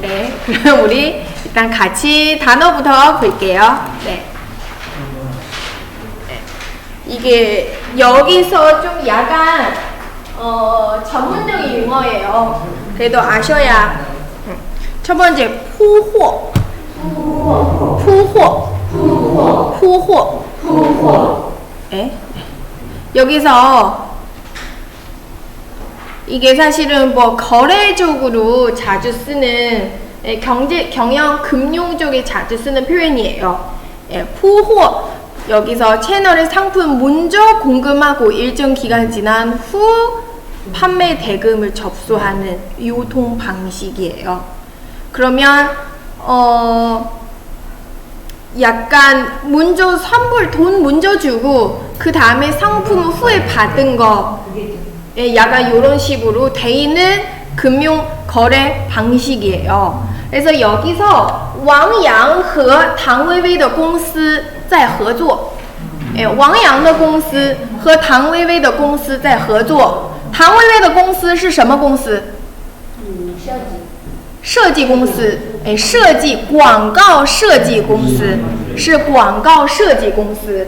네, 그럼 우리 일단 같이 단어부터 볼게요. 네. 네. 이게 여기서 좀 약간 어, 전문적인 용어예요. 그래도 아셔야. 음. 첫 번째 푸호. 푸호. 푸호. 푸호. 예? 여기서 이게 사실은 뭐 거래적으로 자주 쓰는 예, 경제 경영 금융 쪽에 자주 쓰는 표현이에요. 예, 포호 여기서 채널의 상품 먼저 공급하고 일정 기간 지난 후 판매 대금을 접수하는 유통 방식이에요. 그러면 어 약간 먼저 선불 돈 먼저 주고 그 다음에 상품 후에 받은 거 예, 약간 이런 식으로 돼 있는 금융 거래 방식이에요. 그래서 여기서 왕양 和唐薇薇的公司在合作。哎，王阳的公司和唐薇薇的公司在合作。唐薇薇的公司是什么公司？设计公司，哎，设计广告设计公司是广告设计公司。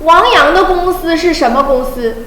王阳的公司是什么公司？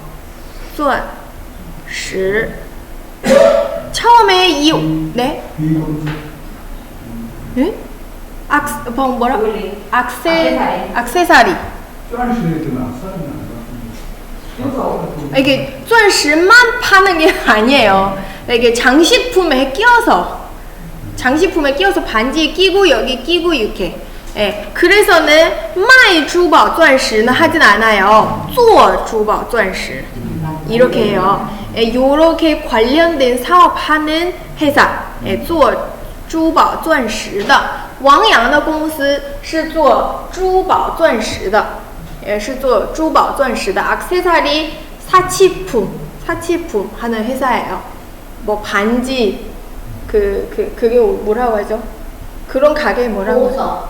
钻石. 처음에 이 네? 비공주 응? 악 뭐, 뭐라? 악세 악세사리. 쫀시에드나 썰나 이게 钻石만 파는 게 아니에요. 이게 장식품에 끼워서 장식품에 끼워서 반지에 끼고 여기 끼고 이렇게. 예, 그래서는 卖珠宝钻石는 하진 않아요. 做珠宝钻石 이렇게 해요. 예, 요렇게 관련된 사업하는 회사, 예, 做珠宝钻石的王阳的公司是做珠宝钻石的，也是做珠宝钻石的 액세서리 사치품, 사치품 하는 회사예요. 뭐 반지 그, 그, 그게 뭐라고 하죠? 그런 가게 뭐라고 하죠?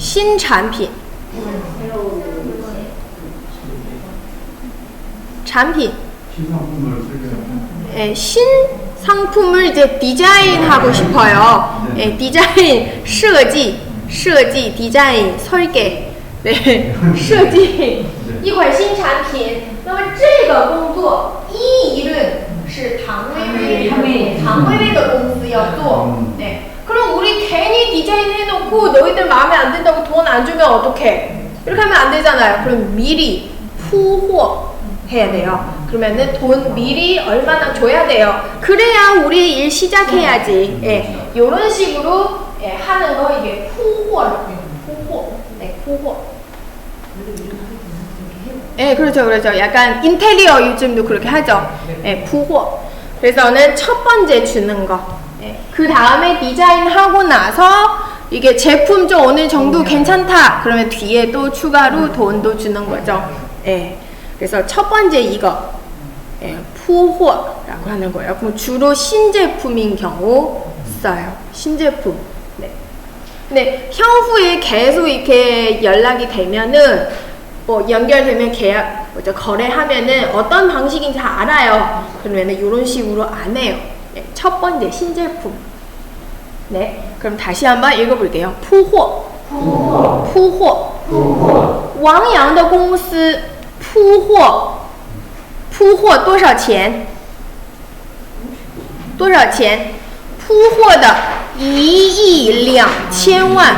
상품을 있잖아요 新产品， 새로운 产品， 신상품을 설계하고 예, 신 상품을 이제 디자인하고 싶어요. 예, 디자인, 设计, 设计, 디자인, 설계. 네, 设计一款新产品。那么这个工作一一论是唐薇薇唐薇薇的公司要做。 네. 그럼 우리 괜히 디자인 해 놓고 너희들 마음에 안 든다고 돈 안 주면 어떡해? 이렇게 하면 안 되잖아요. 그럼 미리 푸호 해야 돼요. 그러면은 돈 미리 얼마나 줘야 돼요. 그래야 우리 일 시작해야지. 예, 요런 식으로 예, 하는 거 이게 푸호라고 해요. 푸호. 네, 푸호. 예, 그렇죠, 그렇죠. 약간 인테리어 요즘도 그렇게 하죠. 예, 푸호. 그래서는 첫 번째 주는 거. 예, 그 다음에 디자인하고 나서 이게 제품 좀 어느 정도 괜찮다. 그러면 뒤에 또 추가로 돈도 주는 거죠. 예. 그래서 첫 번째 이거. 예, 푸호라고 하는 거예요. 그럼 주로 신제품인 경우 써요. 신제품. 네. 근데 향후에 계속 이렇게 연락이 되면은 뭐 연결되면 계약 뭐죠 거래하면은 어떤 방식인지 다 알아요. 그러면은 이런 식으로 안 해요. 네, 첫 번째 신제품. 네, 그럼 다시 한번 읽어볼게요. 푸호, 푸호, 왕양的公司 铺货铺货多少钱多少钱铺货的一亿两千万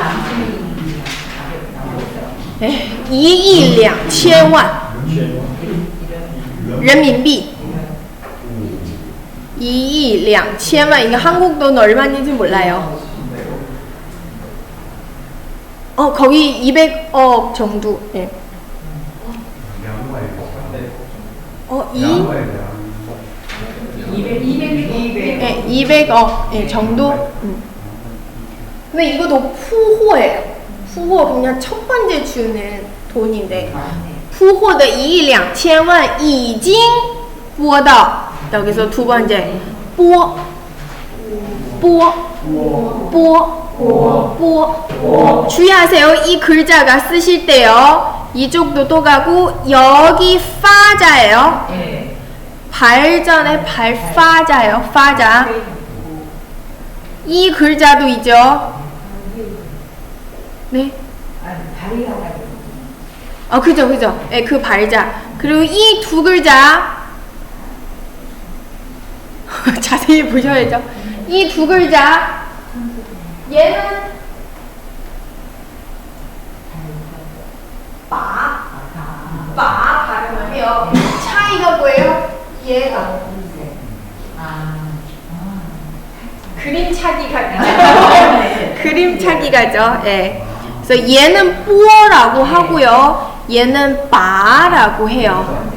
哎一亿两千万人民币一亿两千万이게 한국 돈 얼마인지 몰라요. 어 거기 200억 정도. 예. 两百어 2, 两百两 200, 200, 200. 예, 200억 예, 정도. 음. 근데 이것도 푸호예요. 푸호 그냥 첫 번째 주는 돈인데 铺货的一亿两千万已经播到 여기서 두 번째 播播播播 주의하세요. 이 글자가 쓰실 때요. 이쪽도 또 가고 여기 파자예요. 네. 발전의 발파자예요. 파자. 이 글자도 있죠. 네. 아 그죠 그죠. 예, 그 발자. 그리고 이 두 글자 자세히 보셔야죠. 이 두 글자 얘는 바, 바 발음을 해요. 차이가 뭐예요? 얘가 아. 그림 차기 같죠. 그림 차기 같죠. 예. 그래서 얘는 뽀라고 하고요. 얘는 바라고 해요.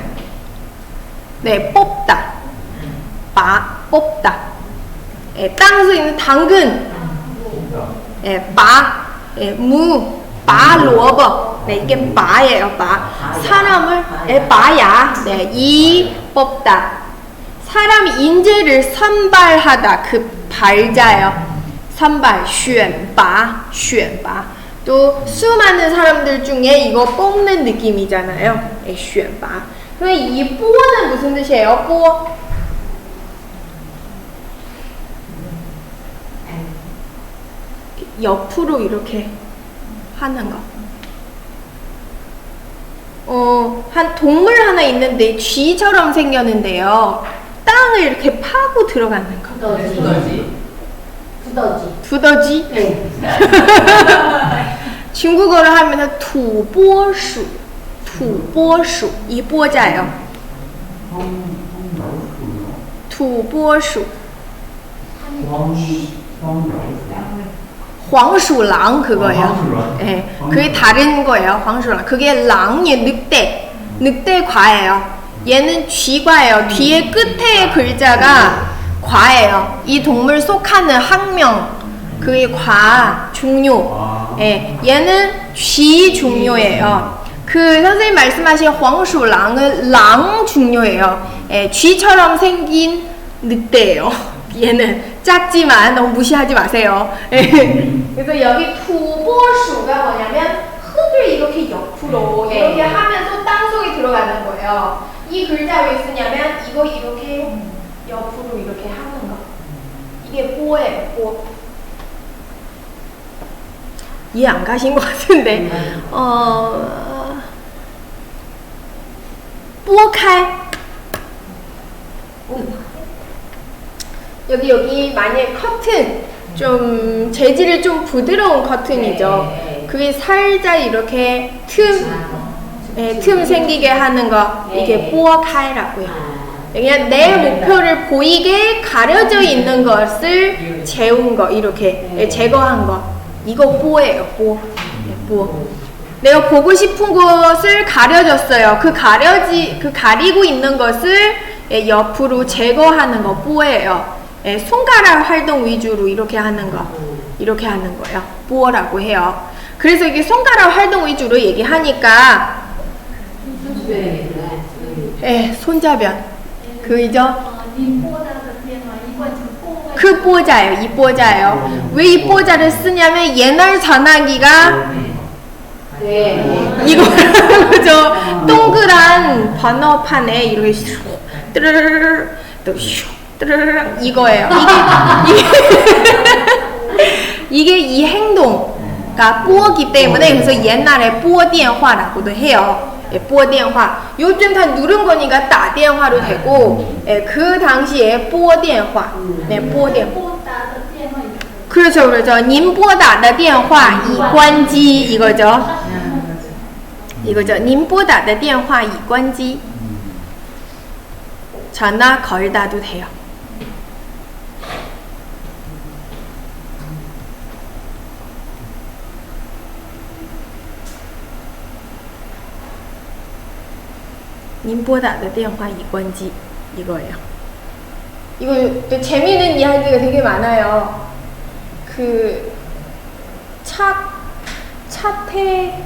네, 뽑다. 바, 뽑다. 예, 땅에서 있는 당근. 예, 바, 예, 무, 바,萝卜. 네, 이게 바예요, 바. 사람을, 예, 바야. 네, 이, 뽑다. 사람 인재를 선발하다. 그 발자요. 선발, 选拔,选拔. 또 수많은 사람들 중에 이거 뽑는 느낌이잖아요. 예, 选拔. 그럼 이 뽀는 무슨 뜻이에요? 뽀. 옆으로 이렇게 하는 거. 어, 한 동물 하나 있는데 쥐처럼 생겼는데요. 땅을 이렇게 파고 들어가는 거. 두더지. 두더지. 두더지? 네. 중국어로 하면 투보수. 투보수. 이 보자요. 투보수. 황, 황, 황수랑 그거예요. 아, 황수랑. 예, 그게 다른 거예요. 황수랑 그게 랑이 늑대, 늑대 과예요. 얘는 쥐과예요. 뒤에 끝에 글자가 과예요. 이 동물 속하는 학명 그게 과 종료. 아. 예, 얘는 쥐 종료예요. 그 선생님 말씀하신 황수랑은 랑 종료예요. 예, 쥐처럼 생긴 늑대예요. 얘는 작지만 너무 무시하지 마세요. 예. 그래서 여기 투보수가 뭐냐면 흙을 이렇게 옆으로 네. 이렇게 하면서 땅속에 들어가는 거예요. 이 글자 왜 쓰냐면 이거 이렇게 옆으로 이렇게 하는 거. 이게 뽀예요, 뽀. 이해 안 가신 것 같은데. 어, 뽀칼. 여기 여기 만약에 커튼 좀 재질이 좀 부드러운 커튼이죠. 네. 그게 살짝 이렇게 틈, 예, 틈 생기게 하는 거 이게 네. 뽀칼이라고요. 아. 그냥 내 목표를 보이게 가려져 있는 것을 재운 거 이렇게 예, 제거한 거 이거 뽀예요 뽀. 예, 뽀. 내가 보고 싶은 것을 가려졌어요. 그 가려지 그 가리고 있는 것을 예, 옆으로 제거하는 거 뽀예요. 예, 손가락 활동 위주로 이렇게 하는 거 이렇게 하는 거예요. 보어라고 해요. 그래서 이게 손가락 활동 위주로 얘기하니까 예, 손자변 그이죠? 그 뽀자예요. 이 뽀자예요. 왜 이 뽀자를 쓰냐면 예날 전화기가 네. 이거 그죠? 동그란 번호판에 이렇게 슈, 뚜르르르 또 슈. 뜨르르르 이거예요. 이게 이게 이게 이 행동가 뽀기 때문에 그래서 옛날에 뽀电话라고도 해요. 예, 拨电话. 요즘 다 누른 거니까 打电话로 되고, 예, 그 당시에 拨电话. 네, 拨电话.拨打的电话也可以。 그렇죠, 그렇죠. 您拨打的电话已关机 이거죠. 아, 맞아. 이거죠. 您拨打的电话已关机. 전화 걸다도 돼요. 님拨打的电话已关机 이거예요. 이거 또 재미있는 이야기가 되게 많아요. 그 차, 차태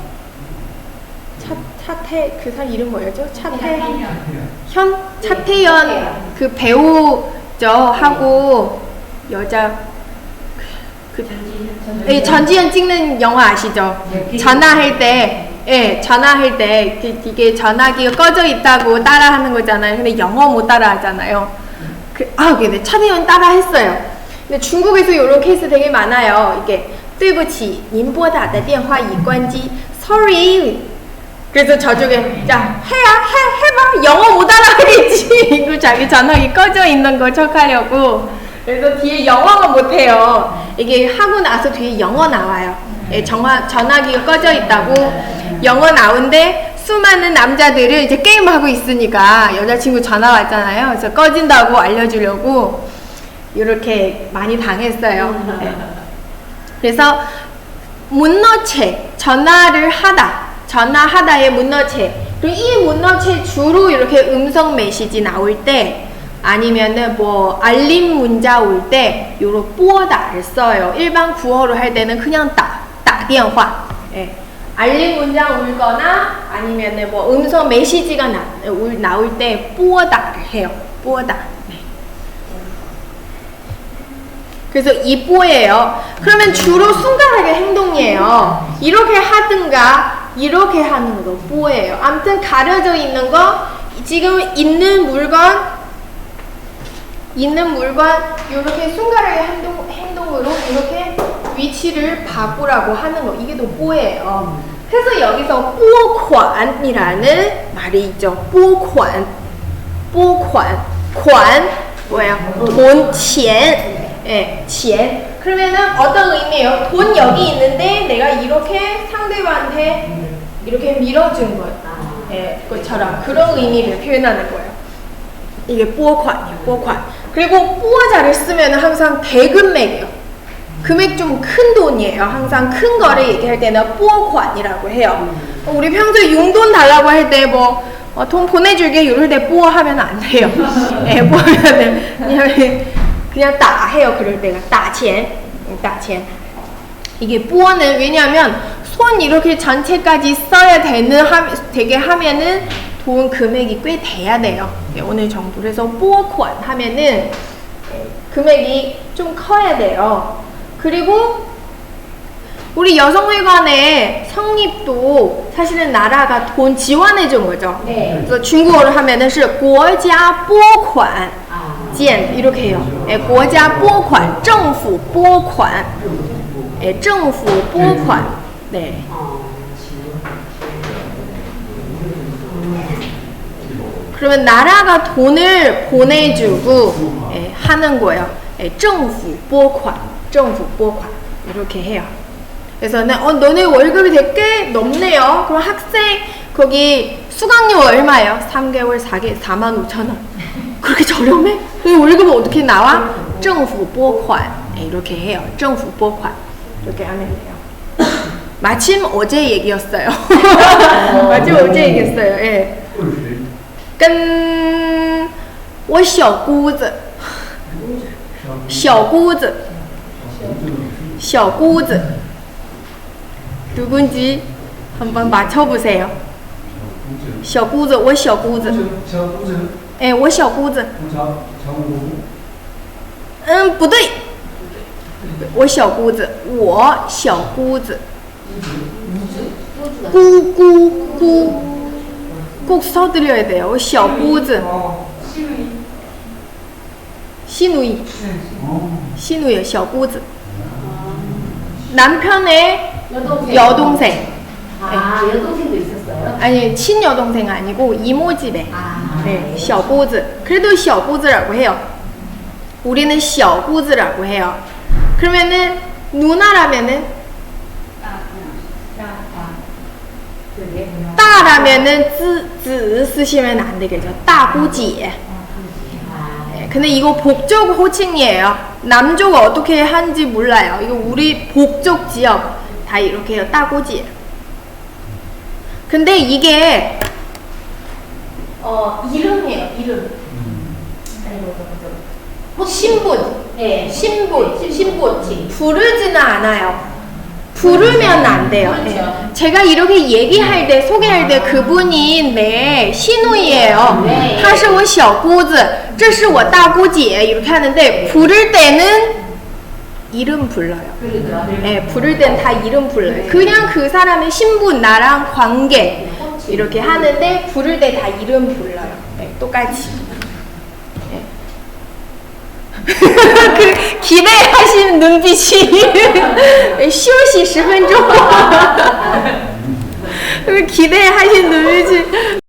차, 차태 그 사람 이름 뭐였죠? 차태 현 차태현 그 배우죠 하고 여자 그, 그 예, 전지현 찍는 영화 아시죠? 전화할 때, 예, 전화할 때 그, 이게 전화기가 꺼져 있다고 따라하는 거잖아요. 근데 영어 못 따라하잖아요. 그, 아, 근데 차태현 따라했어요. 근데 중국에서 이런 케이스 되게 많아요. 이게 对不起,您拨打的电话已关机. Sorry. 그래서 저쪽에 자 해야 해 해봐 영어 못 알아하겠지 이거 자기 전화기 꺼져 있는 거 척하려고 그래서 뒤에 영어가 못해요 이게 하고 나서 뒤에 영어 나와요 예, 전화 전화기가 꺼져 있다고 영어 나온데 수많은 남자들을 이제 게임하고 있으니까 여자친구 전화 왔잖아요. 그래서 꺼진다고 알려주려고 이렇게 많이 당했어요. 네. 그래서 문너체 전화를 하다 전화하다의 문너체 그리고 이 문너체 주로 이렇게 음성 메시지 나올 때 아니면은 뭐 알림 문자 올 때 요런 뿌어다를 써요. 일반 구어로 할 때는 그냥 따, 따电话. 예. 알림 문장 울거나 아니면은 뭐 음성 메시지가 나, 울, 나올 때 뿌어닥 해요. 뿌어닥. 네. 그래서 이 뽀예요. 그러면 주로 순간하게 행동이에요. 이렇게 하든가 이렇게 하는 거 뽀예요. 아무튼 가려져 있는 거 지금 있는 물건 있는 물건 이렇게 순간하게 행동, 행동으로 이렇게 위치를 바꾸라고 하는 거. 이게 또 뽀예요. 음. 그래서 여기서 뽀관이라는 말이 있죠. 뽀관. 뽀관. 관 뭐야? 어, 돈, 钱. 예, 钱. 그러면은 어떤 의미예요? 돈 여기 있는데 내가 이렇게 상대방한테 이렇게 밀어준 거예요. 예, 그처럼 그런 의미를 표현하는 거예요. 이게 뽀관이에요, 뽀관. 그리고 뽀자를 쓰면 항상 대금맥이에요. 금액 좀 큰 돈이에요. 항상 큰 거를 얘기할 때는 뽀관이라고 해요. 음. 우리 평소에 용돈 달라고 할 때뭐 어, 돈 보내줄게 이럴 때 뽀어 하면 안 돼요. 예, 뽀 하면 그냥 그냥 따 해요. 그럴 때가 따钱, 따钱. 이게 뽀어는 왜냐하면 손 이렇게 전체까지 써야 되는 하, 되게 하면은 돈 금액이 꽤 돼야 돼요. 예, 오늘 정도. 그래서 뽀권 하면은 금액이 좀 커야 돼요. 그리고 우리 여성회관의 성립도 사실은 나라가 돈 지원해 준 거죠. 네. 그래서 중국어로 하면은 是国家拨款 아. 建 이렇게 해요. 예, 国家拨款,政府拨款. 예, 政府拨款. 네. 어. 그러면 나라가 돈을 보내주고 예, 하는 거예요. 예, 政府拨款, 政府拨款 이렇게 해요. 그래서는 어 너네 월급이 되게 높네요. 그럼 학생 거기 수강료 얼마예요? 3개월 4개 4만 5천 원. 그렇게 저렴해? 그 월급은 어떻게 나와? 政府拨款 예, 이렇게 해요. 政府拨款 이렇게 하면 돼요. 마침 어제 얘기였어요. 마침 어제 얘기했어요. 예. 二十跟我小姑子，小姑子， 小姑子 누군지 한번 맞춰보세요. 小姑子，我小姑子，小姑子，哎，我小姑子，我小小姑姑，嗯，不对，我小姑子，我小姑子，姑姑姑，꼭 써드려야 돼요. 我小姑子， 시누이. 시누이, 셔꾸즈. 남편의 여동생. 여동생. 아, 네. 여동생도 있었어요? 아니, 친여동생 아니고 이모 집에. 아, 네, 셔꾸즈. 그래도 셔꾸즈라고 해요. 우리는 셔꾸즈라고 해요. 그러면은 누나라면은 아, 아, 아. 따라면은 쯔쯔 쓰시면 안 되겠죠. 따구지. 근데 이거 복족 호칭이에요. 남쪽 어떻게 하는지 몰라요. 이거 우리 복족 지역 다 이렇게 따고지. 근데 이게 어 이름이에요. 이름. 음. 뭐, 신분. 네. 신분. 신분. 부르지는 않아요. 부르면 안 돼요. 그렇죠. 네. 제가 이렇게 얘기할 때, 소개할 때 그분이 내 시누이예요. 네. 她是我小姑子,这是我大姑姐 이렇게 하는데 부를 때는 이름 불러요. 그러더라. 네, 부를 땐 다 이름 불러요. 그냥 그 사람의 신분, 나랑 관계 이렇게 하는데 부를 때 다 이름 불러요. 네, 똑같이. 그 기대하신 눈빛이 쉬어시 10분 좀. 기대하신 눈빛이?